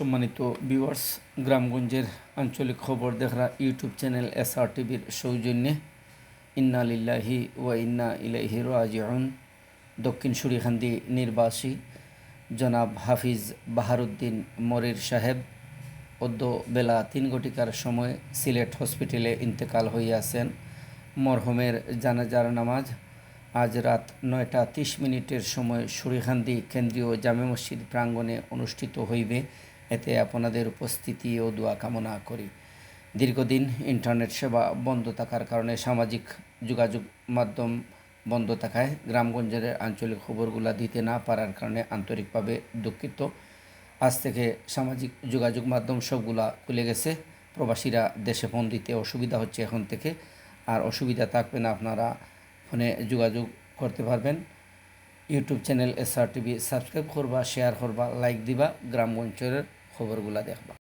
সম্মানিত ভিউয়ার্স গ্রামগঞ্জের আঞ্চলিক খবর দেখরা ইউটিউব চ্যানেল এস আর টিভির সৌজন্যে ইন্না লিল্লাহি ওয়া ইন্না ইলাইহি রাজিউন। দক্ষিণ সুরিখান্দি নির্বাসী জনাব হাফিজ বাহারুদ্দিন মরির সাহেব অদ্য বেলা তিন ঘটিকার সময় সিলেট হসপিটালে ইন্তেকাল হইয়াছেন। মরহুমের জানাজার নামাজ আজ রাত নয়টা তিরিশ মিনিটের সময় সুরিখান্দি কেন্দ্রীয় জামে মসজিদ প্রাঙ্গণে অনুষ্ঠিত হইবে। এতে আপনাদের উপস্থিতি ও দোয়া কামনা করি। দীর্ঘদিন ইন্টারনেট সেবা বন্ধ থাকার কারণে সামাজিক যোগাযোগ মাধ্যম বন্ধ থাকায় গ্রামগঞ্জের আঞ্চলিক খবরগুলা দিতে না পারার কারণে আন্তরিকভাবে দুঃখিত। আজ থেকে সামাজিক যোগাযোগ মাধ্যম সবগুলা খুলে গেছে। প্রবাসীরা দেশে ফোন দিতে অসুবিধা হচ্ছে এখন থেকে। আর অসুবিধা থাকবে না, আপনারা ফোনে যোগাযোগ করতে পারবেন। YouTube channel S R TV subscribe করবা, শেয়ার করবা, লাইক দিবা। গ্রামগঞ্জের খবরগুলা দেখবা।